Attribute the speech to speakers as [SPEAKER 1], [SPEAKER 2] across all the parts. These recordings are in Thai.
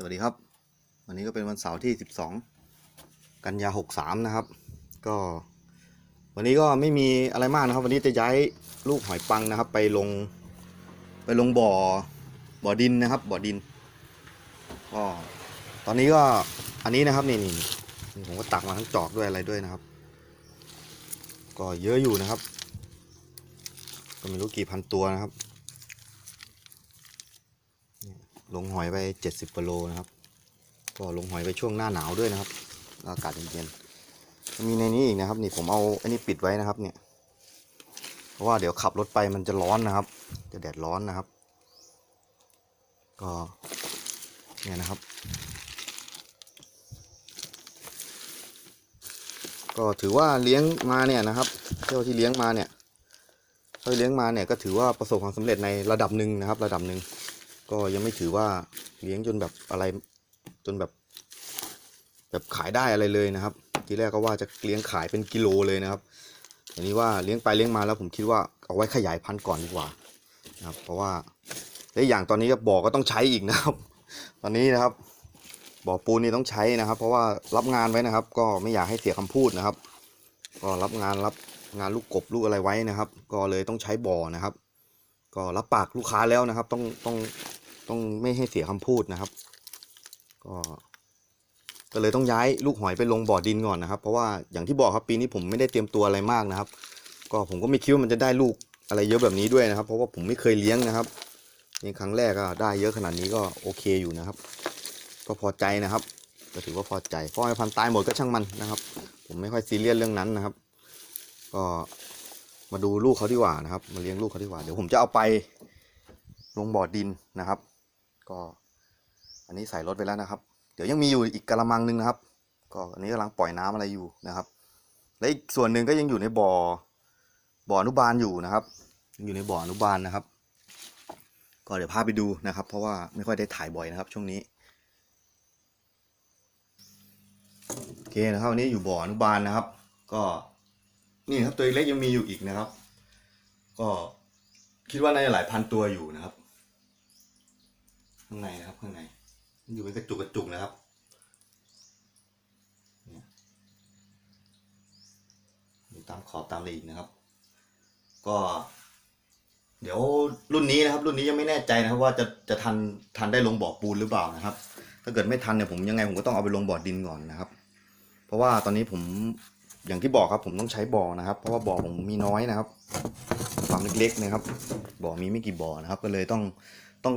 [SPEAKER 1] สวัสดีครับ วันนี้ก็เป็นวันเสาร์ที่ 12 กันยา 63 นะครับ ก็ วันนี้ก็ไม่มีอะไรมากนะครับ วันนี้จะย้ายลูกหอยปังนะครับ ไปลงไปลงบ่อบ่อดินนะครับ บ่อดินก็ตอนนี้ก็อันนี้นะครับนี่นี่ผมก็ตักมาทั้งจอกด้วยอะไรด้วยนะครับ ก็เยอะอยู่นะครับ ก็ไม่รู้กี่พันตัวนะครับ ลงหอยไปเจ็ดสิบกิโลนะครับ ก็ลงหอยไปช่วงหน้าหนาวด้วยนะครับ อากาศเย็นๆมีในนี้อีกนะครับ นี่ผมเอาอันนี้ปิดไว้นะครับ เนี่ย เพราะว่าเดี๋ยวขับรถไปมันจะร้อนนะครับ จะแดดร้อนนะครับ ก็เนี่ยนะครับ ก็ถือว่าเลี้ยงมาเนี่ยนะครับเท่าที่เลี้ยงมาเนี่ยเท่าเลี้ยงมาเนี่ยก็ถือว่าประสบความสำเร็จในระดับหนึ่งนะครับ ระดับหนึ่ง ก็ยังไม่ถือว่าเลี้ยงจนแบบอะไรจนแบบ แบบขายได้อะไรเลยนะครับ ทีแรกก็ว่าจะเลี้ยงขายเป็นกิโลเลยนะครับอันนี้ว่าเลี้ยงไปเลี้ยงมาแล้วผมคิดว่าเอาไว้ขยายพันธุ์ก่อนดีกว่านะครับ เพราะว่าและอย่างตอนนี้ก็บ่อก็ต้องใช้อีกนะครับ ตอนนี้นะครับบ่อปูนนี่ต้องใช้นะครับ เพราะว่ารับงานไว้นะครับ ก็ไม่อยากให้เสียคำพูดนะครับ ก็รับงานรับงานลูกกบลูกอะไรไว้นะครับ ก็เลยต้องใช้บ่อนะครับ ก็รับปากลูกค้าแล้วนะครับ ต้องต้อง ต้องไม่ให้เสียคำพูดนะครับ ก็ก็เลยต้องย้ายลูกหอยไปลงบ่อดินก่อนนะครับ เพราะว่าอย่างที่บอกครับปีนี้ผมไม่ได้เตรียมตัวอะไรมากนะครับ ก็ผมก็ไม่คิดว่ามันจะได้ลูกอะไรเยอะแบบนี้ด้วยนะครับ เพราะว่าผมไม่เคยเลี้ยงนะครับนี่ครั้งแรกก็ได้เยอะขนาดนี้ก็โอเคอยู่นะครับ ก็พอใจนะครับ ก็ถือว่าพอใจเพราะไอพันธ์ตายหมดก็ช่างมันนะครับ ผมไม่ค่อยซีเรียสเรื่องนั้นนะครับ ก็มาดูลูกเขาดีกว่านะครับ มาเลี้ยงลูกเขาดีกว่าเดี๋ยวผมจะเอาไปลงบ่อดินนะครับ ก็อันนี้ใส่รถไปแล้วนะครับ เดี๋ยวยังมีอยู่อีกกระมังหนึงนะครับ ก็อันนี้กำลังปล่อยน้ำอะไรอยู่นะครับ และอีกส่วนหนึ่งก็ยังอยู่ในบ่อบ่ออนุบาลอยู่นะครับยังอยู่ในบ่ออนุบาลนะครับ ก็เดี๋ยวพาไปดูนะครับ เพราะว่าไม่ค่อยได้ถ่ายบ่อยนะครับ ช่วงนี้โอเคนะครับวันนี้อยู่บ่ออนุบาลนะครับ ก็นี่ครับตัวเล็กยังมีอยู่อีกนะครับ ก็คิดว่าน่าจะหลายพันตัวอยู่นะครับ ข้างในนะครับข้างในอยู่เป็นกระจุกกระจุกนะครับอยู่ตามขอบตามอะไรอีกนะครับ ก็ เดี๋ยวรุ่นนี้นะครับ รุ่นนี้ยังไม่แน่ใจนะครับ ว่าจะจะทันทันได้ลงบ่อปูนหรือเปล่านะครับ ถ้าเกิดไม่ทันเนี่ยผมยังไงผมก็ต้องเอาไปลงบ่อดินก่อนนะครับ เพราะว่าตอนนี้ผมอย่างที่บอกครับผมต้องใช้บ่อนะครับ เพราะว่าบ่อผมมีน้อยนะครับ ความเล็กๆนะครับบ่อมีไม่กี่บ่อนะครับ ก็เลยต้องต้อง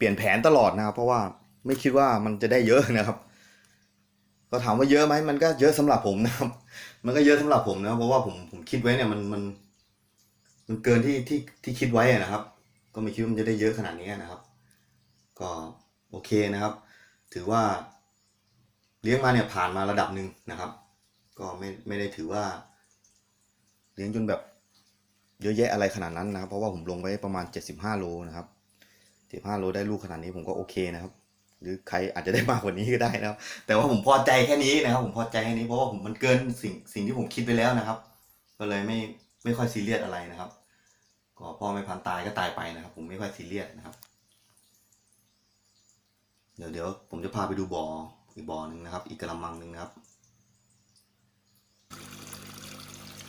[SPEAKER 1] เปลี่ยนแผนตลอดนะครับ เพราะว่าไม่คิดว่ามันจะได้เยอะนะครับ ก็ถามว่าเยอะไหมมันก็เยอะสำหรับผมนะครับ มันก็เยอะสำหรับผมนะเพราะว่าผมผมคิดไว้เนี่ยมันมัน มันเกินที่ที่ที่คิดไว้นะครับ ก็ไม่คิดว่ามันจะได้เยอะขนาดนี้นะครับ ก็โอเคนะครับ ถือว่า เลี้ยงมาเนี่ยผ่านมาระดับหนึ่งนะครับ ก็ไม่ไม่ได้ถือว่า เลี้ยงจนแบบเยอะแยะอะไรขนาดนั้นนะครับ เพราะว่าผมลงไปประมาณ 75 โลนะครับ 75โลได้ลูกขนาดนี้ผมก็โอเคนะครับ หรือใครอาจจะได้มากกว่านี้ก็ได้นะครับ แต่ว่าผมพอใจแค่นี้นะครับ ผมพอใจแค่นี้เพราะว่าผมมันเกินสิ่งสิ่งที่ผมคิดไปแล้วนะครับ ก็เลยไม่ไม่ค่อยซีเรียสอะไรนะครับก็พ่อไม่พันตายก็ตายไปนะครับ ผมไม่ค่อยซีเรียสนะครับ เดี๋ยวเดี๋ยวผมจะพาไปดูบ่ออีกบ่อหนึ่งนะครับ อีกกระมังหนึ่งนะครับ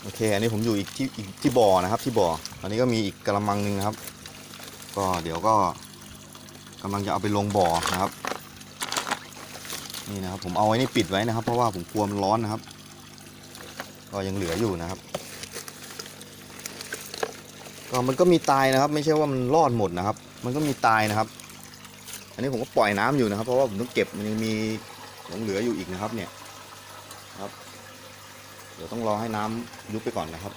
[SPEAKER 1] โอเค อันนี้ผมอยู่อีกที่ที่บ่อนะครับ ที่บ่อตอนนี้ก็มีอีกกระมังหนึ่งนะครับ ก็เดี๋ยวก็ กำลังจะเอาไปลงบ่อนะครับ นี่นะครับ ผมเอาไว้นี่ปิดไว้นะครับ เพราะว่าผมกลัวมันร้อนนะครับ ก็ยังเหลืออยู่นะครับ ก็มันก็มีตายนะครับ ไม่ใช่ว่ามันรอดหมดนะครับ มันก็มีตายนะครับ อันนี้ผมก็ปล่อยน้ำอยู่นะครับ เพราะว่าผมต้องเก็บมันยังมีหลงเหลืออยู่อีกนะครับ เนี่ยครับเดี๋ยวต้องรอให้น้ำยุบไปก่อนนะครับ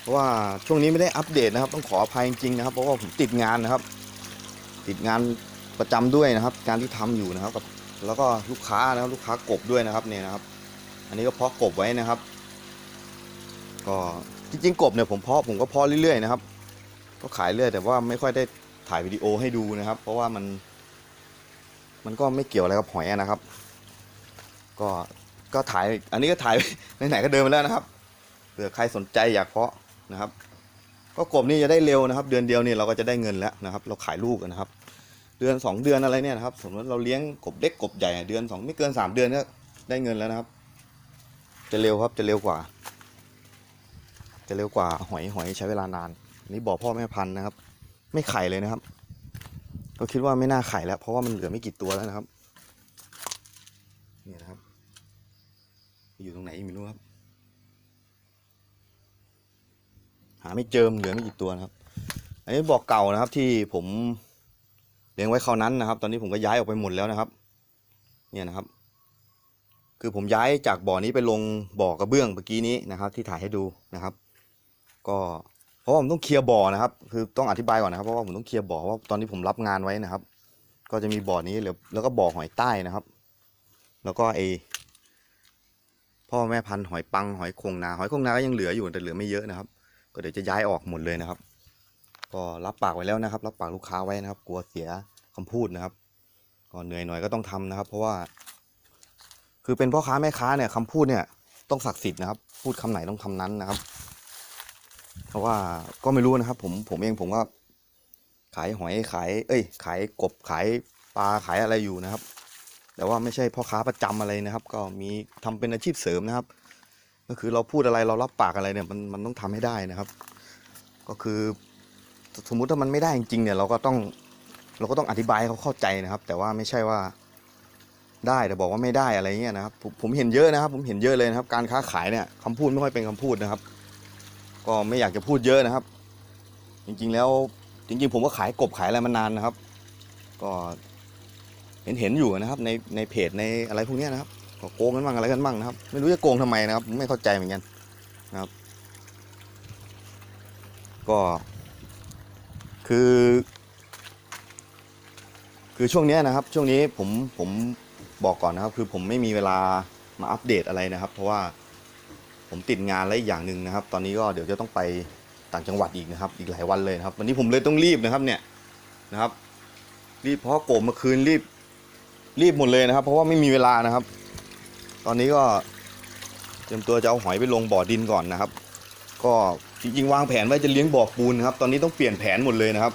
[SPEAKER 1] เพราะว่าช่วงนี้ไม่ได้อัปเดตนะครับ ต้องขออภัยจริงๆนะครับ เพราะว่าผมติดงานนะครับ ติดงานประจำด้วยนะครับ การที่ทำอยู่นะครับกับแล้วก็ลูกค้านะครับลูกค้ากบด้วยนะครับเนี่ยนะครับ อันนี้ก็เพาะกบไว้นะครับ ก็จริงๆกบเนี่ยผมเพาะผมก็เพาะเรื่อยๆนะครับ ก็ขายเรื่อยแต่ว่าไม่ค่อยได้ถ่ายวิดีโอให้ดูนะครับ เพราะว่ามัน มันก็ไม่เกี่ยวอะไรกับหอยนะครับ ก็ก็ถ่ายอันนี้ก็ถ่ายไหนๆก็เดินมาแล้วนะครับเผื่อใครสนใจอยากเพาะนะครับ ก็กบนี่จะได้เร็วนะครับ เดือนเดียวนี่เราก็จะได้เงินแล้วนะครับ เราขายลูกนะครับ เดือนสองเดือนอะไรเนี่ยนะครับ สมมติเราเลี้ยงกบเล็กกบใหญ่เดือนสองไม่เกินสามเดือนก็ได้เงินแล้วนะครับ จะเร็วครับจะเร็วกว่า จะเร็วกว่าหอยหอยใช้เวลานานอันนี่บอกพ่อแม่พันธุ์นะครับ ไม่ไข่เลยนะครับเราคิดว่าไม่น่าไข่แล้ว เพราะว่ามันเหลือไม่กี่ตัวแล้วนะครับนี่นะครับ อยู่ตรงไหนไม่รู้ครับ หาไม่เจอเหลือไม่กี่ตัวนะครับ อันนี้บอกเก่านะครับที่ผม ลี้ยงไว้คราวนั้นนะครับ ตอนนี้ผมก็ย้ายออกไปหมดแล้วนะครับ เนี่ยนะครับ คือผมย้ายจากบ่อนี้ไปลงบ่อกระเบื้องเมื่อกี้นี้นะครับ ที่ถ่ายให้ดูนะครับ ก็เพราะว่าผมต้องเคลียร์บ่อนะครับ คือต้องอธิบายก่อนนะครับเพราะว่าผมต้องเคลียร์บ่อเพราะว่าตอนนี้ผมรับงานไว้นะครับ ก็จะมีบ่อนี้แล้วแล้วก็บ่อหอยใต้นะครับ แล้วก็ไอพ่อแม่พันธุ์หอยปังหอยคงนาหอยคงนาก็ยังเหลืออยู่แต่เหลือไม่เยอะนะครับ ก็เดี๋ยวจะย้ายออกหมดเลยนะครับ ก็รับปากไว้แล้วนะครับ รับปากลูกค้าไว้นะครับ กลัวเสียคำพูดนะครับ ก็เหนื่อยหน่อยก็ต้องทำนะครับ เพราะว่า คือเป็นพ่อค้าแม่ค้าเนี่ยคำพูดเนี่ยต้องศักดิ์สิทธิ์นะครับ พูดคำไหนต้องคำนั้นนะครับ เพราะว่าก็ไม่รู้นะครับ ผมผมเองผมก็ขายหอยขาย เอ้ย ขายกบขายปลาขายอะไรอยู่นะครับ แต่ว่าไม่ใช่พ่อค้าประจำอะไรนะครับ ก็มีทำเป็นอาชีพเสริมนะครับ ก็คือเราพูดอะไรเรารับปากอะไรเนี่ยมันมันต้องทำให้ได้นะครับ ก็คือ สมมุติถ้ามันไม่ได้จริงๆเนี่ยเราก็ต้องเราก็ต้องอธิบายให้เขาเข้าใจนะครับ แต่ว่าไม่ใช่ว่าได้แต่บอกว่าไม่ได้อะไรเงี้ยนะครับผมผมเห็นเยอะนะครับ ผมเห็นเยอะเลยนะครับ การค้าขายเนี่ยคำพูดไม่ค่อยเป็นคำพูดนะครับ ก็ไม่อยากจะพูดเยอะนะครับ จริงๆแล้วจริง ๆ ผมก็ขายกบขายอะไรมานานนะครับ ก็เห็นเห็นอยู่นะครับ ในในเพจในอะไรพวกเนี้ยนะครับก็โกงกันบ้างอะไรกันบ้างนะครับ ไม่รู้จะโกงทำไมนะครับผมไม่เข้าใจเหมือนกันนะครับ ก็ คือ คือช่วงนี้นะครับ ช่วงนี้ผมผมบอกก่อนนะครับ คือผมไม่มีเวลามาอัปเดตอะไรนะครับ เพราะว่าผมติดงานและอีกอย่างหนึ่งนะครับ ตอนนี้ก็เดี๋ยวจะต้องไปต่างจังหวัดอีกนะครับ อีกหลายวันเลยนะครับ วันนี้ผมเลยต้องรีบนะครับเนี่ยนะครับ รีบเพราะโกมเมื่อคืนรีบรีบหมดเลยนะครับ เพราะว่าไม่มีเวลานะครับ ตอนนี้ก็เตรียมตัวจะเอาหอยไปลงบ่อดินก่อนนะครับ ก็ จริงๆ วางแผนไว้จะเลี้ยงบ่อปูนนะครับ ตอนนี้ต้องเปลี่ยนแผนหมดเลยนะครับ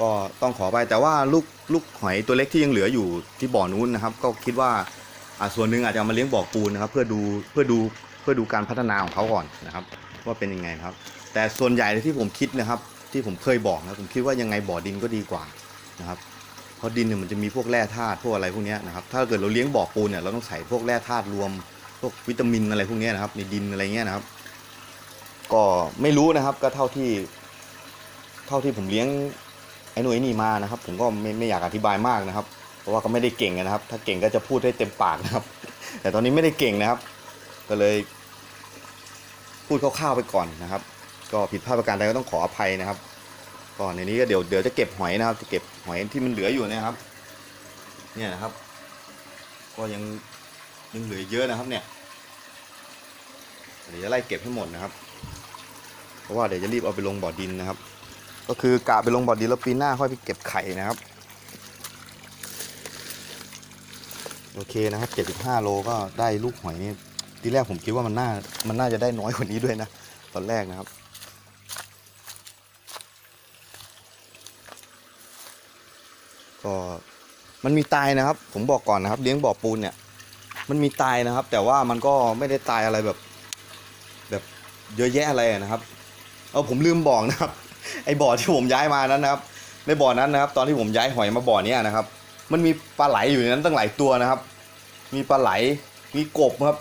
[SPEAKER 1] ก็ต้องขอไปแต่ว่าลูกลูกหอยตัวเล็กที่ยังเหลืออยู่ที่บ่อนู้นนะครับ ก็คิดว่าอ่าส่วนหนึ่งอาจจะเอามาเลี้ยงบ่อปูนนะครับ เพื่อดูเพื่อดูเพื่อดูการพัฒนาของเขาก่อนนะครับ ว่าเป็นยังไงนะครับ แต่ส่วนใหญ่ที่ผมคิดนะครับ ที่ผมเคยบอกนะผมคิดว่ายังไงบ่อดินก็ดีกว่านะครับเพราะดินเนี่ยมันจะมีพวกแร่ธาตุพวกอะไรพวกเนี้ยนะครับถ้าเกิดเราเลี้ยงบ่อปูนเนี่ยเราต้องใส่พวกแร่ธาตุรวมพวกวิตามินอะไรพวกเนี้ยนะครับในดินอะไรเงี้ยนะครับ ก็ไม่รู้นะครับก็เท่าที่ เท่าที่ผมเลี้ยงไอ้หน่ยนี่มานะครับ ผมก็ไม่ไม่อยากอธิบายมากนะครับ เพราะว่าก็ไม่ได้เก่งนะครับ ถ้าเก่งก็จะพูดให้เต็มปากนะครับ แต่ตอนนี้ไม่ได้เก่งนะครับ ก็เลย พูดคร่าวๆไปก่อนนะครับ ก็ผิดพลาดประการใดก็ต้องขออภัยนะครับก่อนในนี้ก็เดี๋ยวเดี๋ยวจะเก็บหอยนะครับ จะเก็บหอยที่มันเหลืออยู่นะครับ เนี่ยนะครับ ก็ยังยังเหลือเยอะนะครับ เนี่ยเดี๋ยวจะไล่เก็บให้หมดนะครับ เพราะว่าเดี๋ยวจะรีบเอาไปลงบ่อดินนะครับ ก็คือกะไปลงบ่อดินแล้วปีหน้าค่อยไปเก็บไข่นะครับ โอเคนะครับ75โลก็ได้ลูกหอยนี่ทีแรกผมคิดว่ามันน่ามันน่าจะได้น้อยกว่านี้ด้วยนะตอนแรกนะครับก็มันมีตายนะครับ ผมบอกก่อนนะครับ เลี้ยงบ่อปูนเนี่ย มันมีตายนะครับ แต่ว่ามันก็ไม่ได้ตายอะไรแบบ แบบเยอะแยะอะไรนะครับ เออผมลืมบอกนะครับ ไอ้บ่อที่ผมย้ายมานั้นนะครับ ในบ่อนั้นนะครับ ตอนที่ผมย้ายหอยมาบ่อเนี้ยนะครับ มันมีปลาไหลอยู่ในนั้นตั้งหลายตัวนะครับ มีปลาไหล มีกบครับ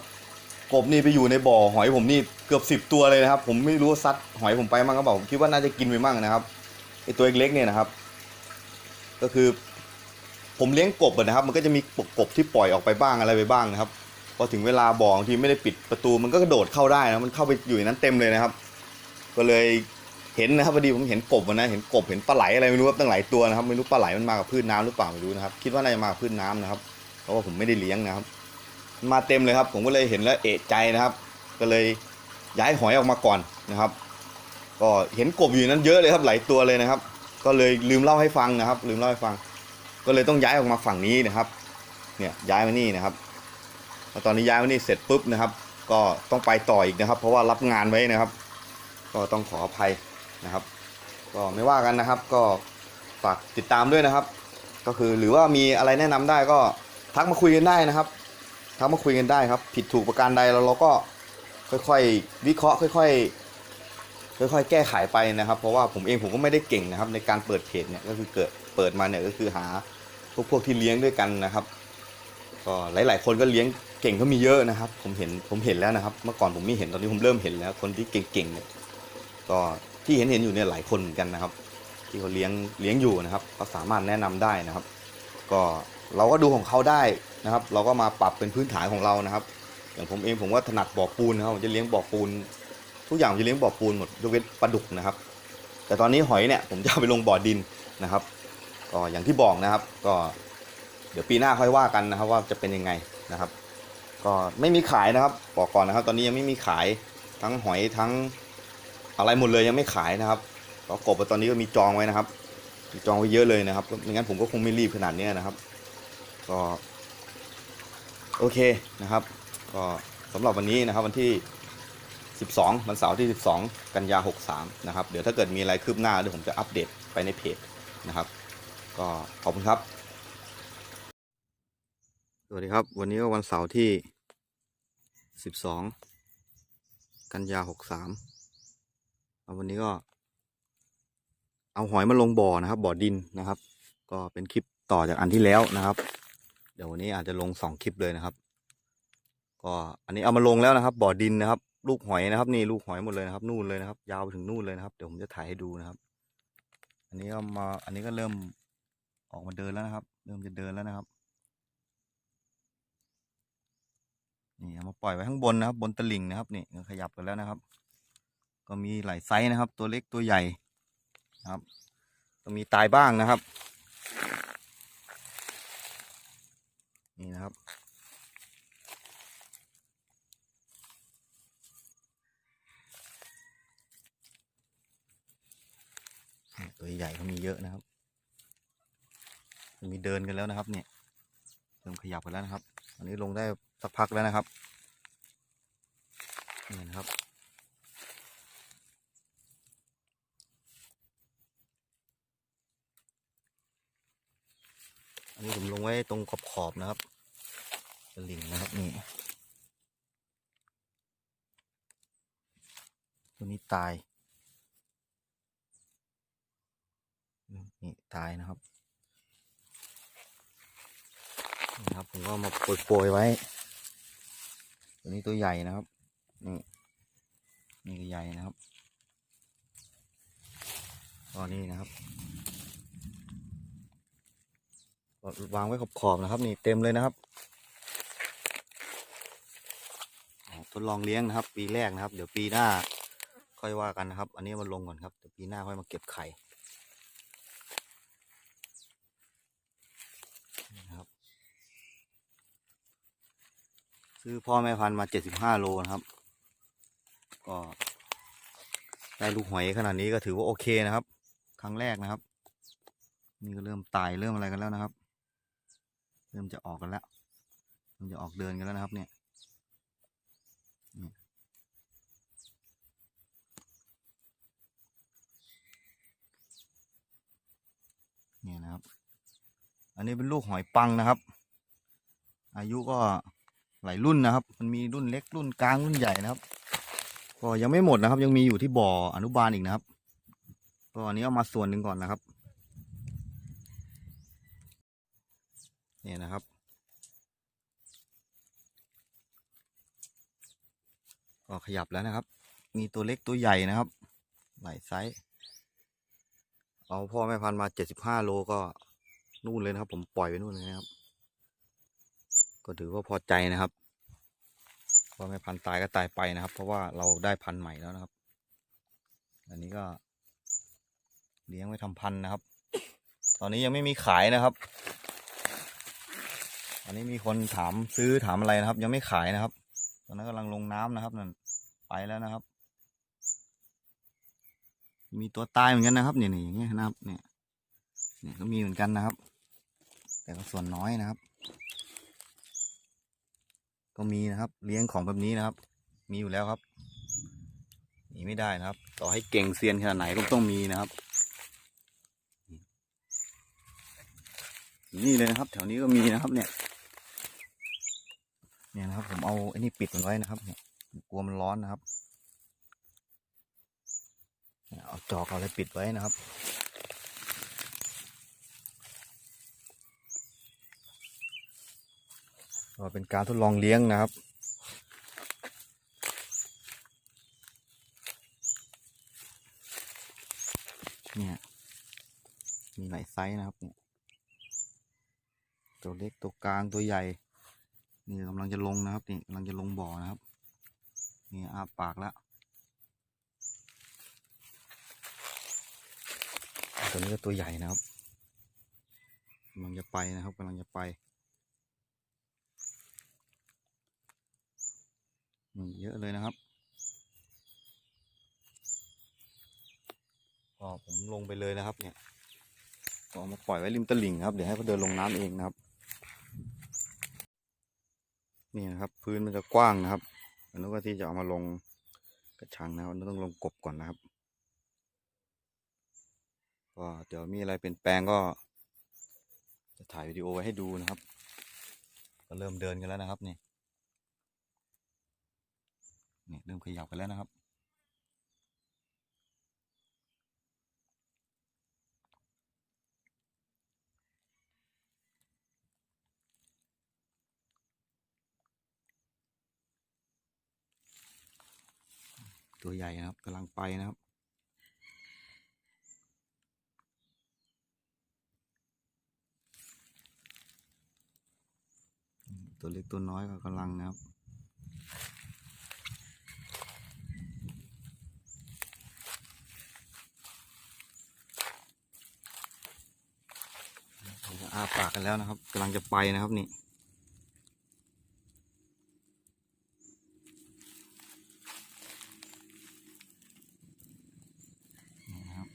[SPEAKER 1] กบนี่ไปอยู่ในบ่อหอยผมนี่เกือบสิบตัวเลยนะครับ ผมไม่รู้ซัดหอยผมไปมั่งก็บอกผมคิดว่าน่าจะกินไปมั่งนะครับไอตัวเล็กเนี่ยนะครับ ก็คือ ผมเลี้ยงกบนะครับ มันก็จะมีกบกบที่ปล่อยออกไปบ้างอะไรไปบ้างนะครับพอถึงเวลาบ่อบางทีไม่ได้ปิดประตูมันก็กระโดดเข้าได้นะมันเข้าไปอยู่ในนั้นเต็มเลยนะครับ ก็เลยเห็นนะครับพอดีผมเห็นกบนะเห็นกบเห็นปลาไหลอะไรไม่รู้ครับตั้งหลายตัวนะครับไม่รู้ปลาไหลมันมากับพืชน้ำหรือเปล่าไม่รู้นะครับ คิดว่าน่าจะมากับพืชน้ำนะครับ เพราะว่าผมไม่ได้เลี้ยงนะครับ มาเต็มเลยครับ ผมก็เลยเห็นแล้วเอะใจนะครับ ก็เลยย้ายหอยออกมาก่อนนะครับ ก็เห็นกบอยู่นั้นเยอะเลยครับหลายตัวเลยนะครับ ก็เลยลืมเล่าให้ฟังนะครับ ลืมเล่าให้ฟัง ก็เลยต้องย้ายออกมาฝั่งนี้นะครับ เนี่ยย้ายมานี่นะครับตอนนี้ย้ายมานี่เสร็จปุ๊บนะครับ ก็ต้องไปต่ออีกนะครับ เพราะว่ารับงานไว้นะครับ ก็ต้องขออภัยนะครับ ก็ไม่ว่ากันนะครับ ก็ฝากติดตามด้วยนะครับ ก็คือหรือว่ามีอะไรแนะนำได้ก็ทักมาคุยกันได้นะครับทักมาคุยกันได้ครับ ผิดถูกประการใดแล้วเราก็ค่อยๆวิเคราะห์ค่อย ๆ ค่อยๆ แก้ไขไปนะครับ เพราะว่าผมเองผมก็ไม่ได้เก่งนะครับ ในการเปิดเพจเนี่ยก็คือเกิดเปิดมาเนี่ยก็คือหาพวกพวกที่เลี้ยงด้วยกันนะครับก็หลาย ๆ คนก็เลี้ยงเก่งก็มีเยอะนะครับ ผมเห็นผมเห็นแล้วนะครับ เมื่อก่อนผมไม่เห็นตอนนี้ผมเริ่มเห็นแล้ว คนที่เก่งๆเนี่ย ก็ที่เห็นเห็นอยู่เนี่ยหลายคนเหมือนกันนะครับ ที่เขาเลี้ยงเลี้ยงอยู่นะครับเขาสามารถแนะนำได้นะครับ ก็เราก็ดูของเขาได้นะครับ เราก็มาปรับเป็นพื้นฐานของเรานะครับ อย่างผมเองผมก็ถนัดบ่อปูนนะครับผมจะเลี้ยงบ่อปูน ทุกอย่างผมจะเลี้ยงบ่อปูนหมดยกเว้นปลาดุกนะครับ แต่ตอนนี้หอยเนี่ยผมจะไปลงบ่อดินนะครับก็อย่างที่บอกนะครับ ก็เดี๋ยวปีหน้าค่อยว่ากันนะครับ ว่าจะเป็นยังไงนะครับ ก็ไม่มีขายนะครับบอกก่อนนะครับ ตอนนี้ยังไม่มีขายทั้งหอยทั้ง อะไรหมดเลยยังไม่ขายนะครับก็กบตอนนี้ก็มีจองไว้นะครับมีจองไว้เยอะเลยนะครับไม่งั้นผมก็คงไม่รีบขนาดนี้นะครับ ก็โอเคนะครับ ก็สำหรับวันนี้นะครับวันที่ 12 วันเสาร์ที่ 12 กันยา 63 นะครับ เดี๋ยวถ้าเกิดมีอะไรคืบหน้าเดี๋ยวผมจะอัปเดตไปในเพจนะครับ ก็ขอบคุณครับ สวัสดีครับ วันนี้ก็วันเสาร์ที่ 12 กันยา 63 ววันนี้ก็ เอาหอยมาลงบ่อนะครับ บ่อดินนะครับ ก็เป็นคลิปต่อจากอันที่แล้วนะครับ เดี๋ยววันนี้อาจจะลงสองคลิปเลยนะครับ ก็อันนี้เอามาลงแล้วนะครับ บ่อดินนะครับ ลูกหอยนะครับ นี่ลูกหอยหมดเลยนะครับ นู่นเลยนะครับ ยาวไปถึงนู่นเลยนะครับเดี๋ยวผมจะถ่ายให้ดูนะครับ อันนี้ก็มาอันนี้ก็เริ่มออกมาเดินแล้วนะครับ เริ่มจะเดินแล้วนะครับนี่เอามาปล่อยไว้ข้างบนนะครับ บนตลิ่งนะครับ นี่ขยับกันแล้วนะครับ ก็มีหลายไซส์นะครับ ตัวเล็กตัวใหญ่นะครับ ก็มีตายบ้างนะครับ นี่นะครับตัวใหญ่เขามีเยอะนะครับ มีเดินกันแล้วนะครับ เนี่ยเริ่มขยับกันแล้วนะครับ อันนี้ลงได้สักพักแล้วนะครับนี่นะครับ นนี้ผมลงไว้ตรงขอบขอบๆนะครับตลิ่งนะครับนี่ ตัวนี้ตาย นี่ตายนะครับนี่ครับผมก็มาโปรยๆไว้ ตัวนี้ตัวใหญ่นะครับ นี่นี่ใหญ่นะครับตอนนี้นะครับ วางไว้ขอบๆนะครับ นี่เต็มเลยนะครับทดลองเลี้ยงนะครับ ปีแรกนะครับ เดี๋ยวปีหน้า ค่อยว่ากันนะครับ อันนี้มาลงก่อนครับเดี๋ยวปีหน้าค่อยมาเก็บไข่นะครับ ซื้อพ่อแม่พันธุ์มาเจ็ดสิบห้าโลนะครับ ก็ได้ลูกหอยขนาดนี้ก็ถือว่าโอเคนะครับ ครั้งแรกนะครับ นี่ก็เริ่มตายเริ่มอะไรกันแล้วนะครับ เริ่มจะออกกันแล้วเริ่มจะออกเดินกันแล้วนะครับ เนี่ยเนี่ยนะครับ อันนี้เป็นลูกหอยปังนะครับ อายุก็หลายรุ่นนะครับ มันมีรุ่นเล็กรุ่นกลางรุ่นใหญ่นะครับ ก็ยังไม่หมดนะครับ ยังมีอยู่ที่บ่ออนุบาลอีกนะครับก็อันนี้เอามาส่วนหนึ่งก่อนนะครับ เนี่ยนะครับ ก็ขยับแล้วนะครับ มีตัวเล็กตัวใหญ่นะครับ หลายไซส์เอาพ่อแม่พันธุ์มาเจ็ดสิบห้าโลก็นู่นเลยนะครับ ผมปล่อยไปนู่นเลยนะครับ ก็ถือว่าพอใจนะครับพอแม่พันธุ์ตายก็ตายไปนะครับ เพราะว่าเราได้พันธุ์ใหม่แล้วนะครับ อันนี้ก็เลี้ยงไว้ทำพันธุ์นะครับ ตอนนี้ยังไม่มีขายนะครับ อันนี้มีคนถามซื้อถามอะไรนะครับ ยังไม่ขายนะครับ ตอนนั้นกำลังลงน้ำนะครับนั่นไปแล้วนะครับ มีตัวตายเหมือนกันนะครับเนี่ยอย่างเงี้ยนะครับ เนี่ยเนี่ยก็มีเหมือนกันนะครับ แต่ก็ส่วนน้อยนะครับ ก็มีนะครับ เลี้ยงของแบบนี้นะครับ มีอยู่แล้วครับหนีไม่ได้นะครับ ต่อให้เก่งเซียนขนาดไหนก็ต้องมีนะครับนี่เลยนะครับ แถวนี้ก็มีนะครับเนี่ย เนี่ยนะครับ ผมเอาไอ้นี่ปิดมันไว้นะครับเนี่ยกลัวมันร้อนนะครับเอาจอกเอาอะไรปิดไว้นะครับก็เป็นการทดลองเลี้ยงนะครับเนี่ยมีหลายไซส์นะครับเนี่ยตัวเล็กตัวกลางตัวใหญ่ นี่กำลังจะลงนะครับนี่กำลังจะลงบ่อนะครับนี่อาปากแล้วตัวนี้ก็ตัวใหญ่นะครับกำลังจะไปนะครับกำลังจะไปนี่เยอะเลยนะครับก็ผมลงไปเลยนะครับ เนี่ยก็มาปล่อยไว้ริมตลิ่งครับเดี๋ยวให้เขาเดินลงน้ำเองนะครับ นี่นะครับ พื้นมันจะกว้างนะครับอันนู้นก็ที่จะเอามาลงกระชังนะครับต้องลงกบก่อนนะครับก็เดี๋ยวมีอะไรเปลี่ยนแปลงก็ จะถ่ายวิดีโอไว้ให้ดูนะครับ ก็เริ่มเดินกันแล้วนะครับนี่นี่เริ่มขยับกันแล้วนะครับ ตัวใหญ่นะครับกำลังไปนะครับ ตัวเล็กตัวน้อยก็กำลังนะครับจะอาปากกันแล้วนะครับกำลังจะไปนะครับนี่นะครับ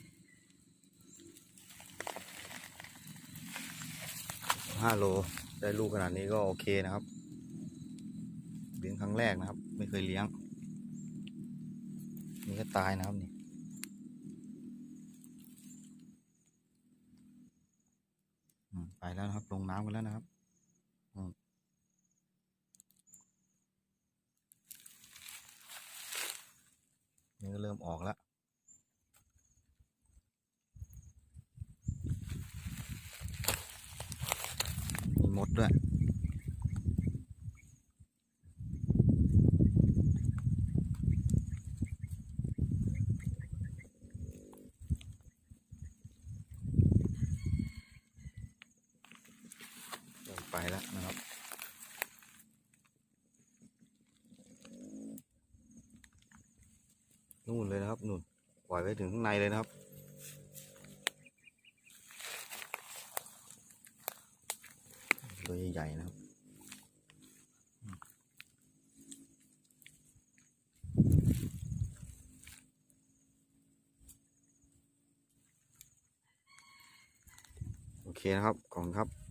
[SPEAKER 1] ห้าโล ได้ลูกขนาดนี้ก็โอเคนะครับ เลี้ยงครั้งแรกนะครับ ไม่เคยเลี้ยง นี่ก็ตายนะครับนี่ไปแล้วนะครับ ลงน้ำกันแล้วนะครับนี่ก็เริ่มออกแล้ว มดด้วย ไปแล้วนะครับนู่นเลยนะครับนู่นปล่อยไว้ถึงข้างในเลยนะครับ ตัวใหญ่ๆนะครับโอเคนะครับ ขอบคุณครับ